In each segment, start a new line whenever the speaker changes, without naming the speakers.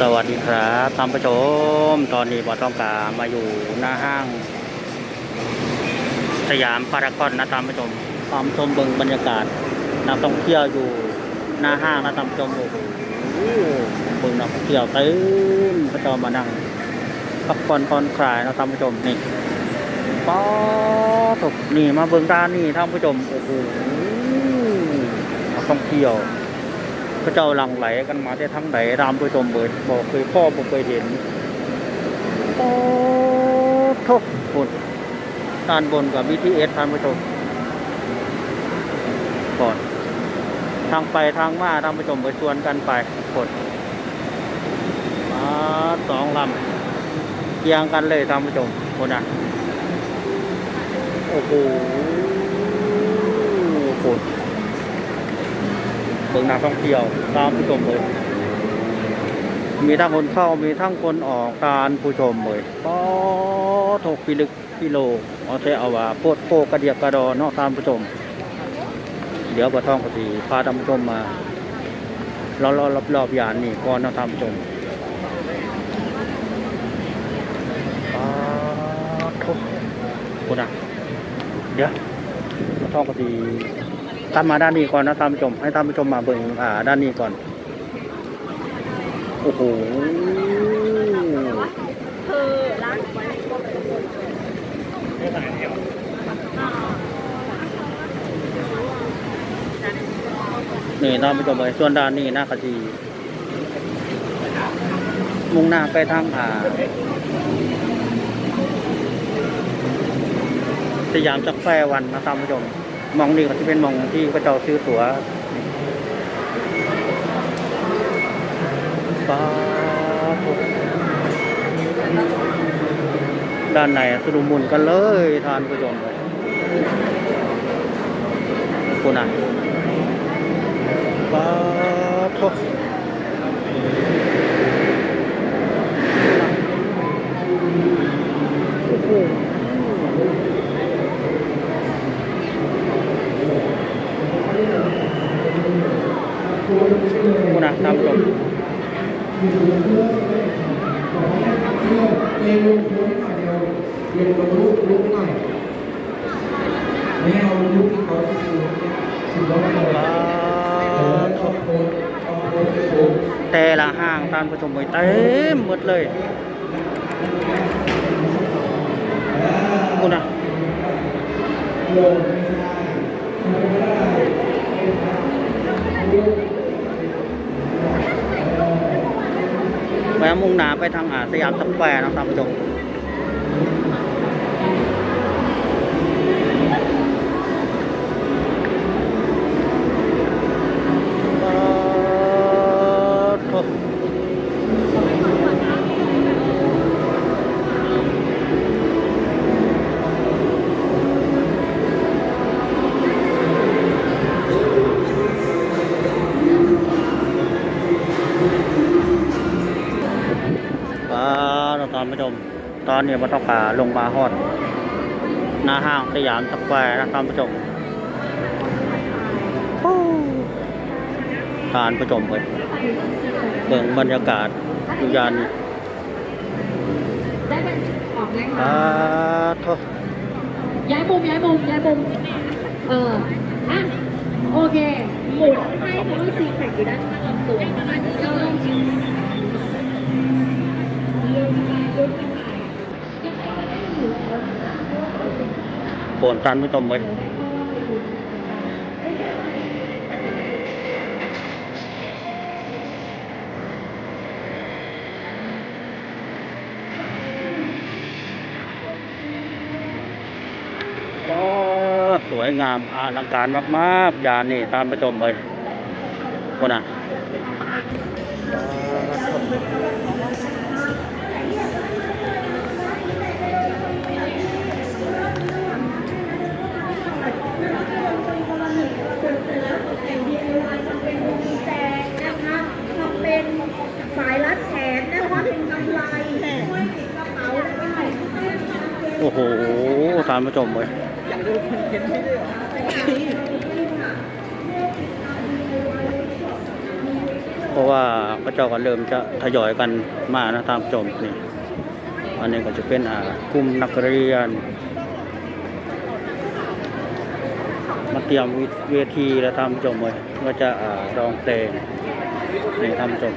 สวัสดีครับท่านผู้ชม ตอนนี้บอต้องการมาอยู่หน้าห้าง สยามพารากอนนะท่านผู้ชมความชมเบิงบรรยากาศนักท่องเที่ยวอยู่หน้าห้างนะท่านผู้ชมโอ้โหเบิงนักท่องเที่ยวเต็มพระจ้ามานั่งพักผ่อนผ่อนคลายนะท่านผู้ชมนี่ป๊อตกนี่มาเบิงด้านนี่ท่านผู้ชมโอ้โหนักท่องเที่ยว พระเจ้าหลังไหลกันมาได้ทั้งไหนรามผู้ชมเบิดบอกเคยพ่อผมเคยเห็นโอ้ทุกคนด้านบนกับ BTS ท่านผู้ชมก่อนทางไปทางมาท่านผู้ชมไปชวนกันไปกดมาสองลำเคียงกันเลยท่านผู้ชมคนอะโอ้โหคน เมืองนักท่องเที่ยวตามผู้ชมเลยมีทั้งคนเข้ามีทั้งคนออกตามผู้ชมเลยก็ถกพิลึกพิโลเอาใช้เอาว่าโพดโพกระเดียกกระดอเนาะตามผู้ชม เดี๋ยวปะท่องปฏิพาท่านผู้ชมมาเรารอรอบรอบยานนี่ก่อนนาะตามผู้ชมอ่าโถคุณอะเดี๋ยวปะท่องปฏิ ตามมาด้านนี้ก่อนนะท่านผู้ชม ให้ท่านผู้ชมมาเบิ่งอ่า ด้านนี้ก่อน โอ้โห
คือร้าน
นี่ท่านผู้ชมเลยส่วนด้านนี้นะคดีมุ่งหน้าไปทางอ่าสยามจักรแฟร์วันนะท่านผู้ชม มองนี่ก็จะเป็นมองที่พระเจ้าซื้อตั๋วป้าด้านในสรุมุนกันเลยทานผู้ชมเลยคุณอะป้าบโถ่โอ้โหคุณนะตามชม
เร็วลุกลุกหน่อยเดียวเร็วลุกลุกหน่อย ไม่เอาลุกที่เขาคือถือว่าไม่เอา
ป๊า
เอบ
โถ่
เอาโค้ดเอาโค้ดไปโค้ด
แต่ละห้างท่านผู้ชมเลยเต็มหมดเลยคุณนะ
ลงไม่ใช่
แวมุ่งหน้าไปทางอาสยามสแควร์นะท่านผู้ชม อนนี้มาต้องการลงมาฮอดหน้าห้างสยามสแควร์นะท่านผู้ชมทานผู้ชมเลยเบิ่งบรรยากาศอยู่ยานนี้
ได้เป็นออกได้
อ่า
ค่ะ
โท
ย้ายมุมย้ายมุมย้ายมุมเอออะโอเคหมุนให้เพราะว่าซีแข่งอยู่ด้านข้างลำตัว เออ
โผนทานผู้ชมเลยก็สวยงามอลังการมากๆยานนี่ตามผู้ชมเลยคนอะ
แจกนะคะทำเป็นสายรัดแขนนะคะเป็นกำไรช่วยติดกระเป๋าได้
โอ้โหทานผู้ชมเลยเพราะว่าพระเจ้าก็เริ่มจะทยอยกันมานะตามชมนี่อันนี้ก็จะเป็นอ่ากลุ่มนักเรียน มาเตรียมเวทีแล้วทำจมเลยก็จะอ่าร้องเพลงนี่ทำจม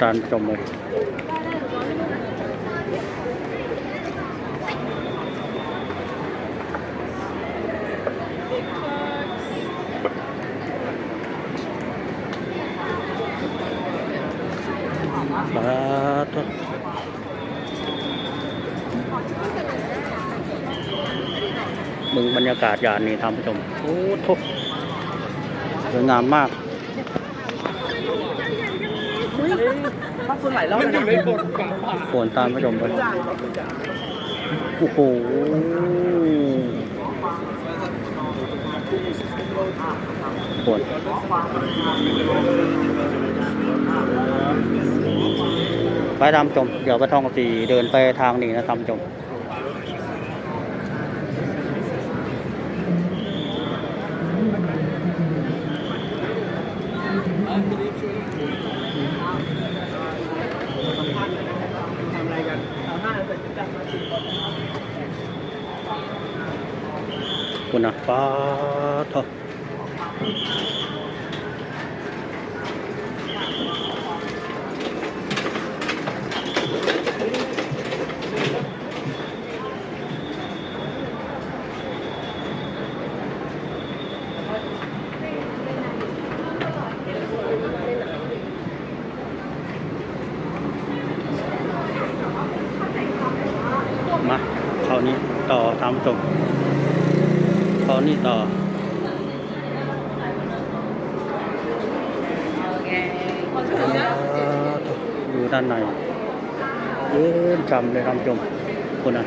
ตานจมเลยสาธุมึงบรรยากาศยานนี้ท่านผู้ชมโอ้ทุกสวยงามมาก พักคนหลายรอบมันอยู่บวฝนตามผู้ชมไปโอ้โหฝนไปตามชม เดี๋ยวไปท่องสีเดินไปทางนี้นะตามชม คุณนะป้าทอมาคราวนี้ต่อทำจบ คราวนี้ต่ออยู่ด้านในเย็นจำเลยทำจมคุณนะ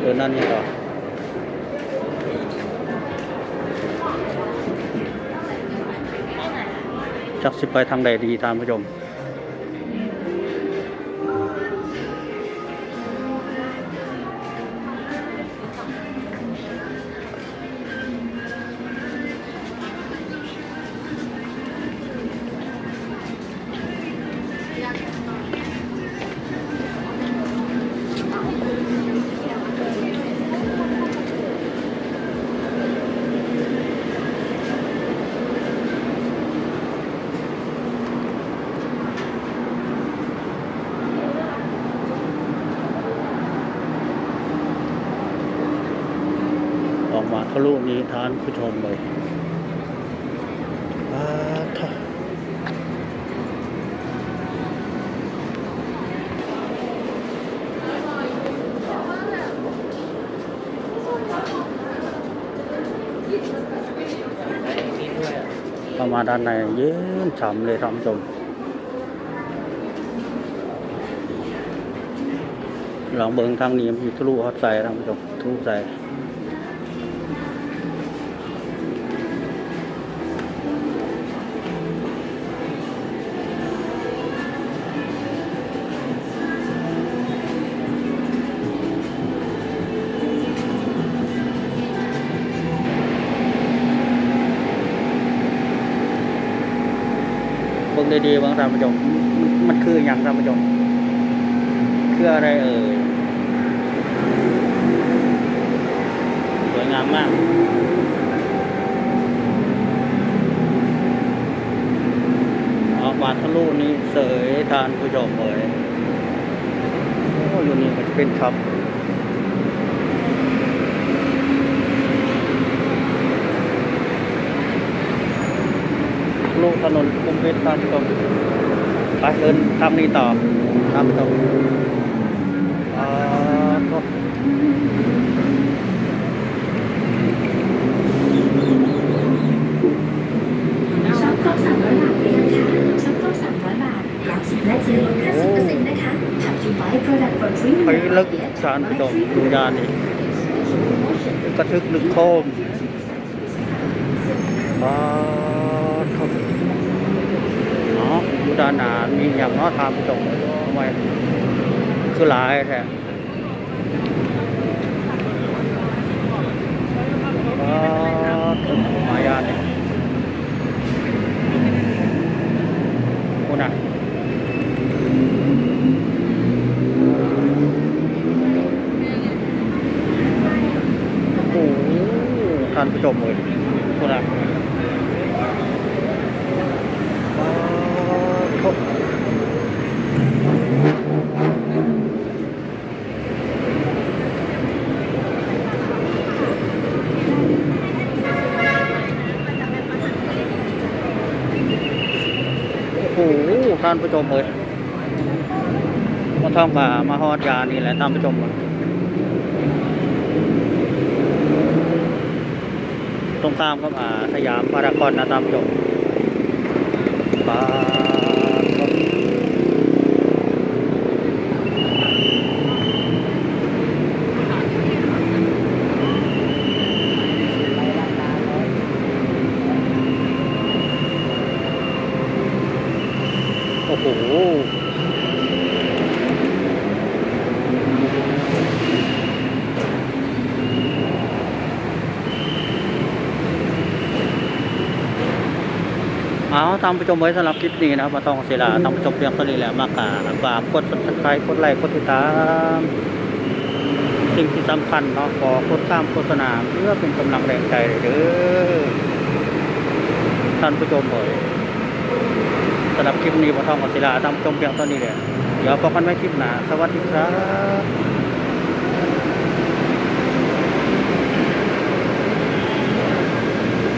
เดินด้านนี้ต่อจักสิไปทางใดดีตามผู้ชม กนี้ทานผู้ชมเลยอาทะเข้ามาด้านในเย็นฉ่ำเลยท่านผู้ชมลองเบิ่งทางนี้มีทะลุฮอดใส่ท่านผู้ชมทะลุใส่ ดีๆบางท่านผู้ชมมันคืออย่างท่านผู้ชมคืออะไรเอ่ยสวยงามมากออกมาทะลุนี้เสยทานผู้ชมเลยโอ้ยนี่มันจะเป็นครับลูกถนน เพชรตามตรงไปเดินทางนี้ต่อตามตรงอ่าก็
ช็อปครบ300บาทเรียนค่ะช็อปครบ300บาทรับสิทธิ์และเจลลด50%นะคะ Have you buy product for free
ไปลึกสารานผู้ชมดูยานนี่กระทึกลึกโคมบ้าทบเนาะอยู่ด้านหน้ามีอย่างเนาะทานผู้ชมทำไมคือหลายแท้ทบมายานนี่โอ้น่ะโอ้ท่านผู้ชมเลยโทษนะ โอ้โหท่านผู้ชมเลยมาท่องกับมาฮอดยานี่แหละท่านผู้ชมเลยตรงข้ามกับอาสยามพารากอนนะตานผู้ชมบปาครับโอ้โห เอา ตามผู้ชมไว้สำหรับคลิปนี้นะครับมาต้องเสียลาตามผู้ชมเพียงเท่านี้แหละมากกาฝากกด subscribe กดไลค์กดติดตามสิ่งที่สำคัญเนาะขอกดข้ามโฆษณาเพื่อเป็นกำลังแรงใจเด้อท่านผู้ชมเอยสำหรับคลิปนี้มาท่องกับศิลาตามผู้ชมเพียงเท่านี้แหละเดี๋ยวพบกันใหม่คลิปหน้าสวัสดีครับ